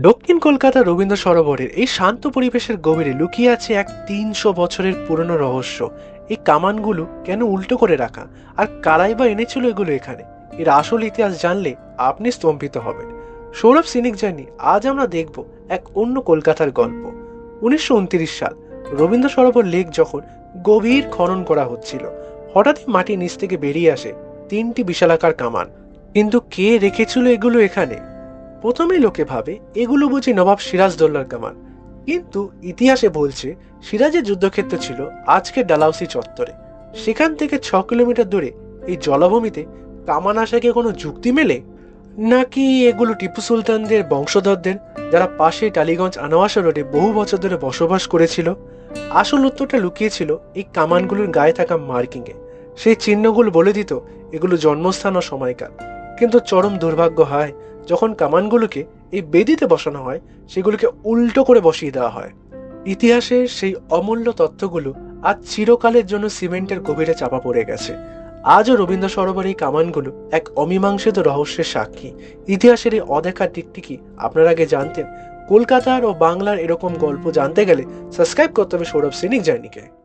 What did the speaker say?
দক্ষিণ কলকাতা রবীন্দ্র সরোবরের এই শান্ত পরিবেশের গভীরে লুকিয়ে আছে এক তিনশো বছরের পুরনো রহস্য। এই কামানগুলো কেন উল্টো করে রাখা? আর কারাই বা এনেছিল এগুলো এখানে? এর আসল ইতিহাস জানলে আপনি স্তম্ভিত হবেন। সৌরভ সিনিক জার্নি আজ আমরা দেখব এক অন্য কলকাতার গল্প। উনিশশো উনত্রিশ সাল, রবীন্দ্র সরোবর লেক যখন গভীর খনন করা হচ্ছিল, হঠাৎই মাটির নিচ থেকে বেরিয়ে আসে তিনটি বিশালাকার কামান। কিন্তু কে রেখেছিল এগুলো এখানে? প্রথমেই লোকে ভাবে, এগুলো বুঝি নবাব সিরাজদৌল্লার কামান কিন্তু ইতিহাসে বলছে, সিরাজের যুদ্ধক্ষেত্র ছিল আজকের ডালাউসি চত্বরে। সেখান থেকে ছ কিলোমিটার দূরে এই জলাভূমিতে কামান আসাকে কোনো যুক্তি মেলে? নাকি এগুলো টিপু সুলতানদের বংশধরদের যারা পাশে টালিগঞ্জ আনোয়াসা রোডে বহু বছর ধরে বসবাস করেছিল? আসল উত্তরটা লুকিয়েছিল এই কামানগুলোর গায়ে থাকা মার্কিংয়ে। সেই চিহ্নগুলো বলে দিত এগুলো জন্মস্থান ও সময়কাল। কিন্তু চরম দুর্ভাগ্য হয় যখন কামানগুলোকে এই বেদিতে বসানো হয়, সেগুলোকে উল্টো করে বসিয়ে দেওয়া হয়। ইতিহাসের সেই অমূল্য তথ্যগুলো আজ চিরকালের জন্য সিমেন্টের গভীরে চাপা পড়ে গেছে। আজও রবীন্দ্র সরোবর এই কামানগুলো এক অমীমাংসিত রহস্যের সাক্ষী। ইতিহাসের এই অদেখা দিকটি কি আপনার আগে জানতেন? কলকাতার ও বাংলার এরকম গল্প জানতে গেলে সাবস্ক্রাইব করতে হবে সৌরভ সিনিক জার্নিকে।